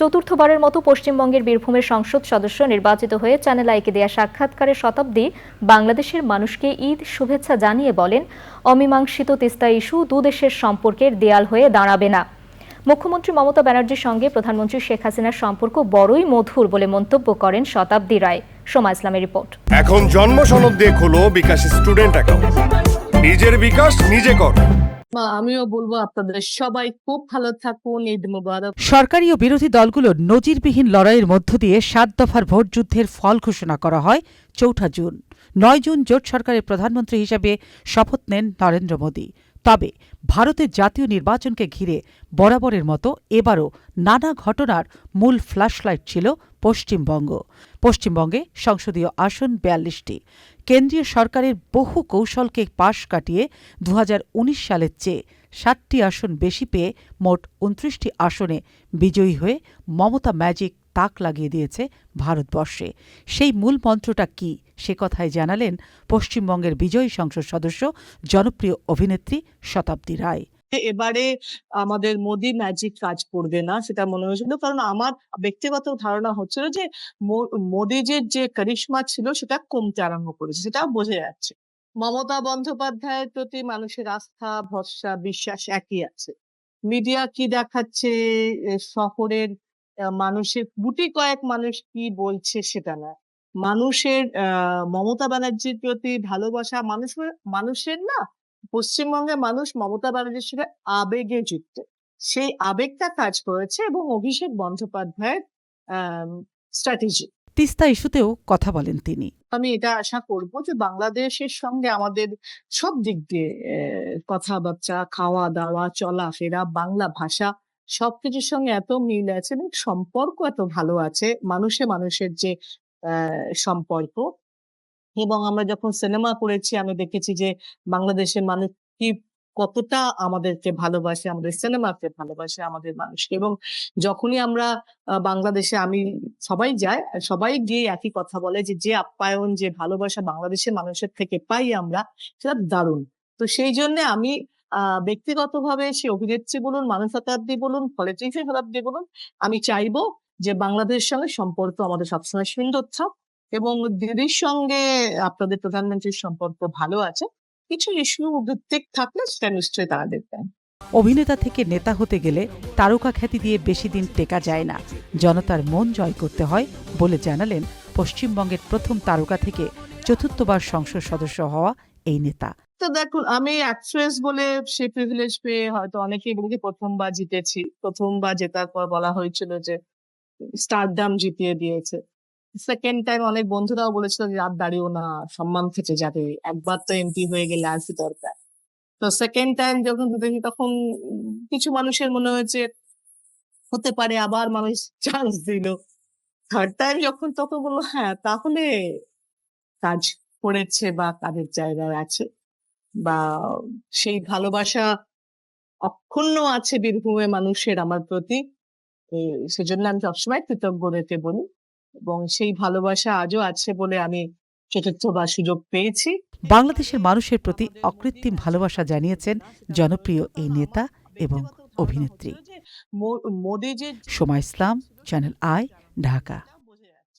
চতুর্থবারের মতো পশ্চিমবঙ্গের বীরভূমের সংসদ সদস্য নির্বাচিত হয়ে চ্যানেল আইকে দেয়া সাক্ষাৎকারে শতাব্দী বাংলাদেশের মানুষকে ঈদ শুভেচ্ছা জানিয়ে বলেন, অমীমাংসিত তিস্তা ইস্যু দুদেশের সম্পর্কের দেয়াল হয়ে দাঁড়াবে না। মুখ্যমন্ত্রী মমতা ব্যানার্জির সঙ্গে প্রধানমন্ত্রী শেখ হাসিনার সম্পর্ক বড়ই মধুর বলে মন্তব্য করেন শতাব্দী রায়। সোমা ইসলামের রিপোর্ট। এখন জন্ম সনদ দিয়ে খোলো বিকাশ স্টুডেন্ট অ্যাকাউন্ট। নিজের বিকাশ নিজে কর। আমিও বলব আপনাদের সবাই খুব ভালো থাকুন, ঈদ মুবারক। সরকারি ও বিরোধী দলগুলোর নজিরবিহীন লড়াইয়ের মধ্য দিয়ে সাত দফার ভোট যুদ্ধের ফল ঘোষণা করা হয় চৌঠা জুন। নয় জুন জোট সরকারের প্রধানমন্ত্রী হিসেবে শপথ নেন নরেন্দ্র মোদী। তবে ভারতের জাতীয় নির্বাচনকে ঘিরে বরাবরের মতো এবারও নানা ঘটনার মূল ফ্ল্যাশলাইট ছিল পশ্চিমবঙ্গ। পশ্চিমবঙ্গে সংসদীয় আসন বিয়াল্লিশটি। কেন্দ্রীয় সরকারের বহু কৌশলকে পাশ কাটিয়ে দু হাজার উনিশ সালের চেয়ে ষাটটি আসন বেশি পেয়ে মোট উনত্রিশটি আসনে বিজয়ী হয়ে মমতা ম্যাজিক তাক লাগিয়ে দিয়েছে ভারতবর্ষে। সেই মূল মন্ত্রটা কি সে কথায় জানালেন পশ্চিমবঙ্গের বিজয়ী সংসদ সদস্য, জনপ্রিয় অভিনেত্রী শতাব্দী রায়। এবারে আমাদের মোদি ম্যাজিক কাজ করবে না, সেটা মনে হয়েছিল। কারণ আমার ব্যক্তিগত ধারণা হচ্ছিল যে মোদিজির যে কারিশমা ছিল, সেটা কমতে আরম্ভ করেছে সেটা বোঝা যাচ্ছে। মমতা বন্দ্যোপাধ্যায়ের প্রতি মানুষের আস্থা, ভরসা, বিশ্বাস একই আছে। মিডিয়া কি দেখাচ্ছে শহরের মানুষের, গুটি কয়েক মানুষ কি বলছে সেটা না। মানুষের মমতা ব্যানার্জির প্রতি ভালোবাসা মানুষের মানুষের না পশ্চিমবঙ্গের মানুষ মমতা ব্যানার্জির সঙ্গে আবেগে যুক্ত। সেই আবেগটা কাজ করেছে এবং অভিষেক বন্দ্যোপাধ্যায়ের স্ট্র্যাটেজি তিস্তা ইস্যুতেও কথা বলেন তিনি। আমি এটা আশা করব যে বাংলাদেশের সঙ্গে আমাদের সব দিক দিয়ে কথাবার্তা খাওয়া দাওয়া চলাফেরা বাংলা ভাষা সবকিছুর সঙ্গে এত মিল আছে এবং সম্পর্ক এত ভালো আছে। মানুষে মানুষের যে আহ, সম্পর্ক এবং আমরা যখন সিনেমা করেছি আমি দেখেছি যে বাংলাদেশের মানুষ কি কতটা আমাদেরকে ভালোবাসে, আমাদের সিনেমাকে ভালোবাসে, আমাদের মানুষকে। এবং যখনই আমরা বাংলাদেশে আমি সবাই যায় সবাই গিয়ে একই কথা বলে যে যে আপ্যায়ন, যে ভালোবাসা বাংলাদেশের মানুষের থেকে পাই আমরা, সেটা দারুণ। তো সেই জন্য আমি ব্যক্তিগতভাবে সে অভিনেত্রী বলুন মানুষ শতাব্দী বলুন পলিটিক্সের শতাব্দী বলুন, আমি চাইব যে বাংলাদেশের সঙ্গে সম্পর্ক আমাদের সবসময় সুন্দর থাক। এবং দিদির সঙ্গে আপনাদের প্রধানমন্ত্রীর সম্পর্ক ভালো আছে। কিছু ইস্যু ভিত্তিক থাকলে সেটা নিশ্চয়ই তারা দেখবেন। অভিনেতা থেকে নেতা হতে গেলে তারকা খ্যাতি দিয়ে বেশি দিন টেকা যায় না। জনতার মন জয় করতে হয় বলে জানালেন পশ্চিমবঙ্গের প্রথম তারকা থেকে চতুর্থবার সংসদ সদস্য হওয়া এই নেতা। তো দেখুন আমি অ্যাক্ট্রেস বলে সে প্রিভিলেজ পেয়ে হয়তো অনেকেই বলে প্রথমবার জিতেছি। প্রথমবার জেতার পর বলা হয়েছিল যে স্টারডাম জিতিয়ে দিয়েছে। সেকেন্ড টাইম অনেক বন্ধুরাও বলেছিল যে রাত দাঁড়িয়েও না, সম্মান থেকে যাবে। একবার তো এমপি হয়ে গেলে কি দরকার? তো সেকেন্ড টাইম যখন দেখি তখন কিছু মানুষের মনে হয়েছে হতে পারে, আবার মানুষ চান্স দিল। থার্ড টাইম যখন তখন বলল হ্যাঁ তাহলে কাজ করেছে বা কাজের জায়গায় আছে বা সেই ভালোবাসা অক্ষুণ্ণ আছে বীরভূমের মানুষের আমার প্রতি। সেজন্য আমি সবসময় কৃতজ্ঞ বলি। এবং সেই ভালোবাসা আজও আছে বলে আমি চতুর্থবার সুযোগ পেয়েছি। বাংলাদেশের মানুষের প্রতি অকৃত্রিম ভালোবাসা জানিয়েছেন জনপ্রিয় এই নেতা এবং অভিনেত্রী। মো- মোদিজির সোমা ইসলাম চ্যানেল আই ঢাকা।